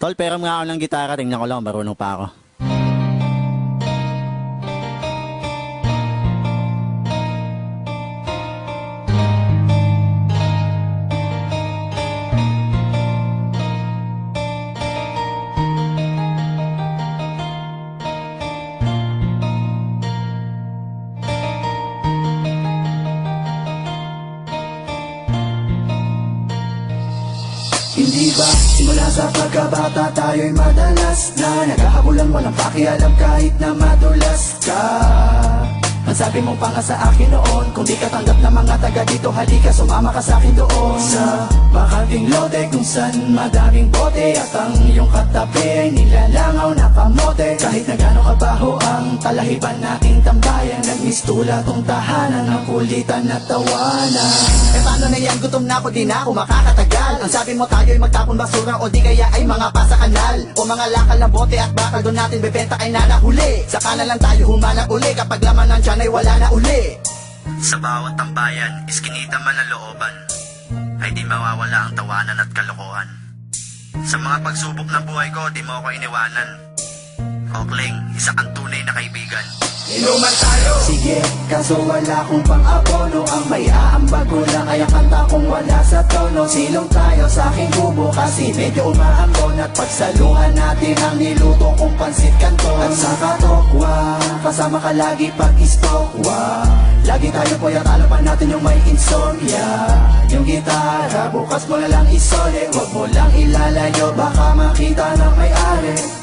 Tol, pero nga ako ng gitara, tingnan ko lang, marunong pa ako. Hindi ba simula sa pagkabata tayo'y madalas Na naghahabulan walang pakialam kahit na madulas ka? Ang sabi mo pa sa akin noon Kung di ka tanggap ng mga taga dito Halika sumama ka sa akin doon. Sa bakanting lote kung saan madaming bote At ang iyong katabi ay nilalangaw na kamote Kahit na gano'ng kabaho ang talahiban nating tambayan Nagmistula tong tahanan ng kulitan at tawanan. Eh paano na yan? Gutom na ako, di na ako makakatagal Ang sabi mo tayo'y magtapon basura o di kaya ay mga pasa kanal O mga lakal ng bote at bakal doon natin bebenta kay nanahuli Saka na lang tayo humanap uli kapag laman ng tiyan ay wala na uli Sa bawat tambayan, iskinita man ang looban, ay di mawawala ang tawanan at kalokohan. Sa mga pagsubok ng buhay ko, di mo ako iniwanan. Okling, isa kang tunay na kaibigan. Inuman tayo Sige, kaso wala kong pang-abono. Ang may aambag ko lang ay ang kanta kong wala sa tono. Silong tayo sa aking kubo kasi medyo umaambon. At pagsaluhan natin ang niluto kong pansit kanto At sa katokwa, kasama ka lagi pag istokwa. Lagi tayo po talo pa natin yung may insomnia. Yung gitara, bukas mo na lang isole. Huwag mo lang ilalayo, baka makita ng may-ari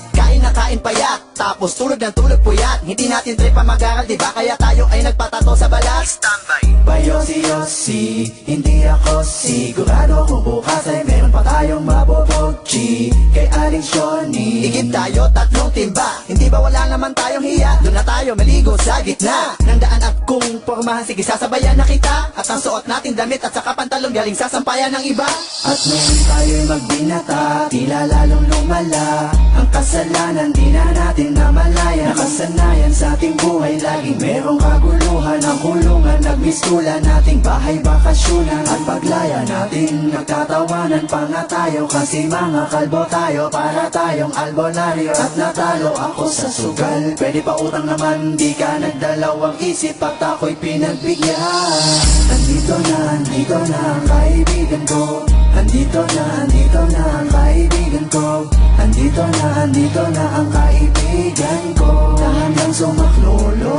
Kain na kain payat, tapos tulog ng tulog puyat. Hindi natin trip pa mag-aral, di ba? Kaya tayo ay nagpatato sa balat. Standby! Bayosi-yosi, hindi ako sigurado Kung bukas ay meron pa tayong mabobogchi Kay Aling Shoni Igit tayo, tatlong timba. Hindi ba wala naman tayong hiya? Doon na tayo maligo sa gitna. Ng daan at kung pormahan, sige sasabayan na kita. At ang suot nating damit at saka pantalon galing sa sampayan ng iba. At nung tayo'y magbinata, tila lalong lumala. Ang kasalanan di na natin namalayan Nakasanayan sa ating buhay, laging merong kaguluhan Ang kulungan, nagmistula nating bahay bakasyonan. At paglaya natin, nagtatawanan pa nga tayo. Kasi mga kalbo tayo, para tayong albonaryo. At natalo ako sa sugal. Pwede pa utang naman, di ka nagdalawang isip At ako'y pinagbigyan. Andito na, andito na kaibigan ko Andito na, andito na ang kaibigan ko. Andito na, andito na ang kaibigan ko. Na hanggang sumaklolo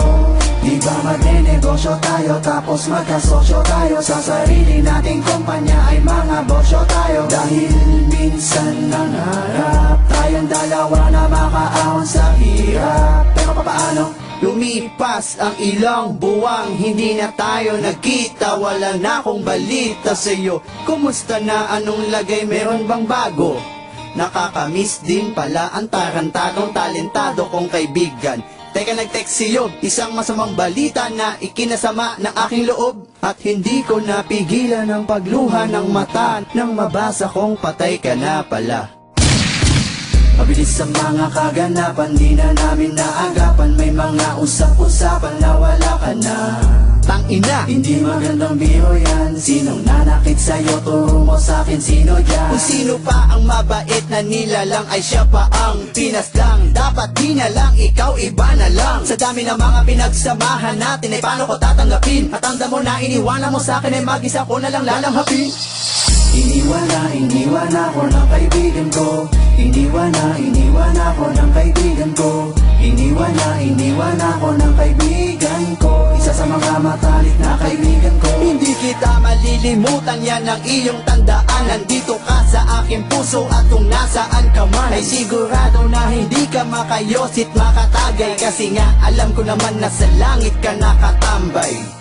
Di ba magne-negosyo tayo? Tapos magkasosyo tayo Sa sarili nating kumpanya. Ay mga bosyo tayo. Dahil minsan nangarap Tayong dalawa na makaahon sa hirap. Pero papaano? Lumipas ang ilang buwang Hindi na tayo nagkita. Wala na akong balita sa'yo. Kumusta na? Anong lagay? Meron bang bago? Nakakamiss din pala ang tarantadong talentado kong kaibigan. Teka nag-text siyo, isang masamang balita na ikinasama ng aking loob. At hindi ko napigilan ang pagluha ng mata Nang mabasa kong patay ka na pala. Mabilis ang mga kaganapan, di na namin naagapan usap-usapan na wala ka na. Tangina! Hindi magandang biro yan. Sinong nanakit sa'yo, turo mo sa'kin sino yan? Kung sino pa ang mabait na nilalang ay siya pa ang pinaslang Dapat di na lang, ikaw iba na lang. Sa dami ng mga pinagsamahan natin ay paano ko tatanggapin? At ang damo na iniwanan mo sa'kin ay mag-isa ko na lang lalanghapin Iniwan na, iniwan ako ng kaibigan ko. Iniwan na, kita malilimutan yan ang iyong tandaan. Nandito ka sa aking puso at kung nasaan ka man Ay sigurado na hindi ka makayosit makatagay. Kasi nga alam ko naman na sa langit ka nakatambay